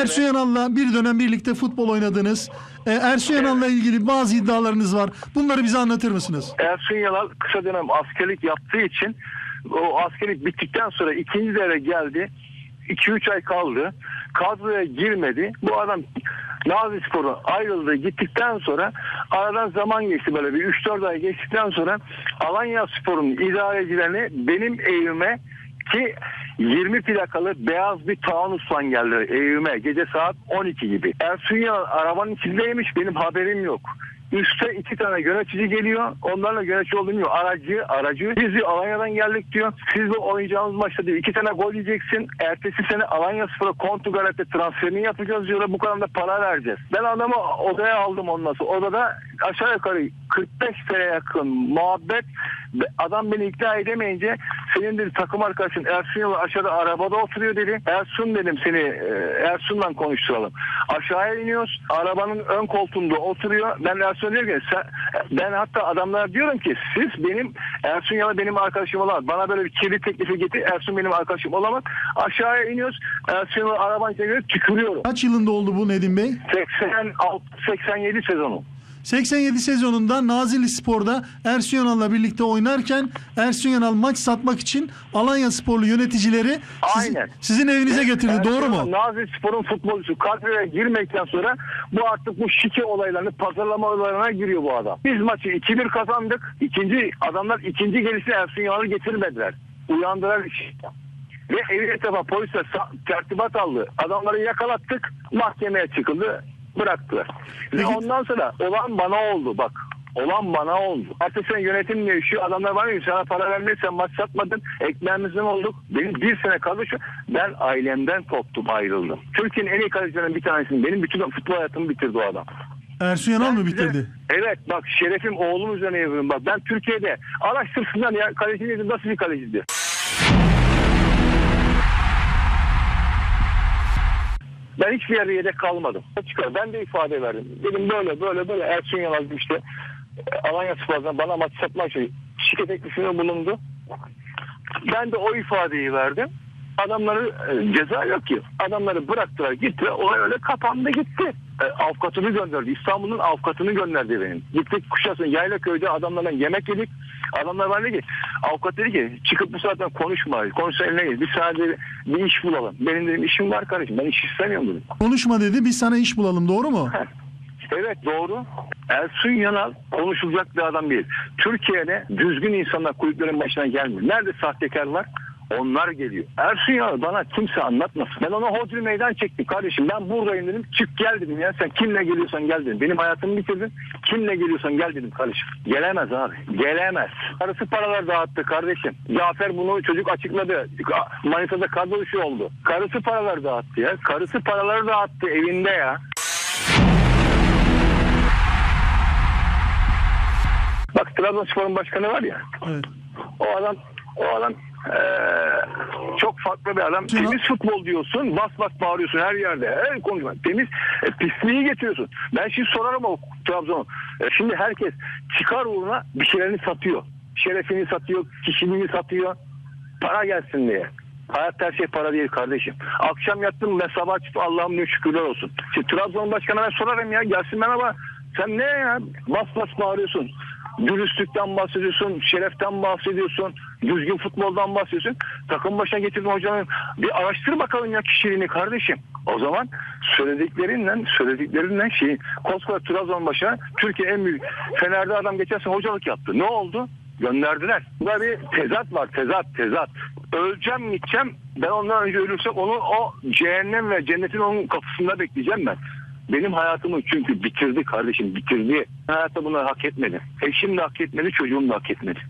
Ersun Yanal'la bir dönem birlikte futbol oynadınız. E, Ersun Yanal'la ilgili bazı iddialarınız var. Bunları bize anlatır mısınız? Ersun Yanal kısa dönem askerlik yaptığı için o askerlik bittikten sonra ikinci devre geldi. 2-3 ay kaldı. Kadroya girmedi. Bu adam Nazi Spor'a ayrıldı. Gittikten sonra aradan zaman geçti böyle bir 3-4 ay geçtikten sonra Alanya Spor'un idarecilerini benim evime ki 20 plakalı beyaz bir Taunus'tan geldi evime gece saat 12 gibi. Ersun Yanal arabanın içindeymiş benim haberim yok. Üste iki tane yönetici geliyor. Onlarla yönetici olduğunu diyor. Aracı, aracı. Biz diyor Alanya'dan geldik diyor. Siz de oynayacağımız maçta diyor. iki tane gol yiyeceksin. Ertesi sene Alanya Spor'a Kontugalet'te transferini yapacağız diyorlar. Bu kadar da para vereceğiz. Ben adamı odaya aldım ondan sonra. Odada aşağı yukarı 45 sene yakın muhabbet. Adam beni ikna edemeyince senin dedi takım arkadaşın Ersun Yalın aşağıda arabada oturuyor dedi. Ersun dedim seni e, Ersun'la konuşturalım. Aşağıya iniyoruz. Arabanın ön koltuğunda oturuyor. Ben Ersun diyorum ki sen, ben hatta adamlara diyorum ki siz benim Ersun Yalın benim arkadaşım olamaz. Bana böyle bir kirli teklifi getir. Ersun benim arkadaşım olamaz. Aşağıya iniyoruz. Ersun Yalın arabanın içine tükürüyorum. Kaç yılında oldu bu Nedim Bey? 86 87 sezonu. 87 sezonunda Nazilli Spor'da Ersun Yanal'la birlikte oynarken Ersun Yanal maç satmak için Alanya Sporlu yöneticileri siz- Aynen. sizin evinize getirdi. Ersun Doğru mu? Nazilli Spor'un futbolcusu kadroya girmekten sonra bu artık bu şike olaylarını pazarlama olaylarına giriyor bu adam. Biz maçı 2-1 kazandık. İkinci adamlar ikinci gelişi Ersun Yanal'ı getirmediler. Uyandılar işi. Ve evi etrafa polisler sa- tertibat aldı. Adamları yakalattık. Mahkemeye çıkıldı. Bıraktılar. Ve ondan sonra olan bana oldu bak. Olan bana oldu. Ertesi sene yönetim değişiyor. Adamlar bana diyor sana para vermezsen maç satmadın. Ekmeğimizden olduk. Benim bir sene kaldı şu. Ben ailemden koptum ayrıldım. Türkiye'nin en iyi kalecilerinden bir tanesini. Benim bütün futbol hayatımı bitirdi o adam. Ersun Yanal mı size- bitirdi? Evet bak şerefim oğlum üzerine yazıyorum. Bak ben Türkiye'de araştırsınlar ya kaleci nedir nasıl bir kalecidir. Ben hiçbir yerde yedek kalmadım. Çıkar. Ben de ifade verdim. Dedim böyle böyle böyle Ersun Yanal işte Alanya Spor'dan bana maç satmak için şirket teklifinde bulundu. Ben de o ifadeyi verdim. Adamları e, ceza yok ki. Adamları bıraktılar gitti. Olay öyle kapandı gitti. E, avukatını gönderdi. İstanbul'un avukatını gönderdi benim. Gittik Kuşadası Yaylaköy'de adamlarla yemek yedik. Adamlar dedi ki avukat dedi ki çıkıp bu saatten konuşma. Konuşsa eline gel. Bir sadece bir iş bulalım. Benim dedim işim var kardeşim. Ben iş istemiyorum dedim. Konuşma dedi. Biz sana iş bulalım. Doğru mu? Evet doğru. Ersun Yanal konuşulacak bir adam değil. Türkiye'de düzgün insanlar kulüplerin başına gelmiyor. Nerede sahtekar var? Onlar geliyor. Ersun Yanal bana kimse anlatmasın. Ben ona hodri meydan çektim kardeşim. Ben buradayım dedim. Çık gel dedim ya. Sen kimle geliyorsan gel dedim. Benim hayatımı bitirdin. Kimle geliyorsan gel dedim kardeşim. Gelemez abi. Gelemez. Karısı paralar dağıttı kardeşim. Zafer bunu çocuk açıkladı. Manisa'da kadro dışı oldu. Karısı paralar dağıttı ya. Karısı paraları dağıttı evinde ya. Bak Trabzonspor'un başkanı var ya. Evet. O adam o adam eee, çok farklı bir adam. Temiz futbol diyorsun. Bas bas bağırıyorsun her yerde. Her konuşma. Temiz e, pisliği getiriyorsun. Ben şimdi sorarım o Trabzon'u. E, şimdi herkes çıkar uğruna bir şeylerini satıyor. Şerefini satıyor, kişiliğini satıyor. Para gelsin diye. Hayat her şey para değil kardeşim. Akşam yattım ben sabah çıktım Allah'ım ne şükürler olsun. Şimdi Trabzon başkanına ben sorarım ya gelsin ben ama sen ne ya bas bas bağırıyorsun. Dürüstlükten bahsediyorsun, şereften bahsediyorsun, düzgün futboldan bahsediyorsun. Takım başına getirdin hocanın. Bir araştır bakalım ya kişiliğini kardeşim. O zaman söylediklerinden, söylediklerinden şeyin koskoca Trabzon başına Türkiye en büyük Fener'de adam geçen sene hocalık yaptı. Ne oldu? Gönderdiler. Burada bir tezat var, tezat, tezat. Öleceğim, gideceğim. Ben ondan önce ölürsem onu o cehennem ve cennetin onun kapısında bekleyeceğim ben. Benim hayatımı çünkü bitirdi kardeşim, bitirdi. Hayatta bunu hak etmedi. Eşim de hak etmedi, çocuğum da hak etmedi.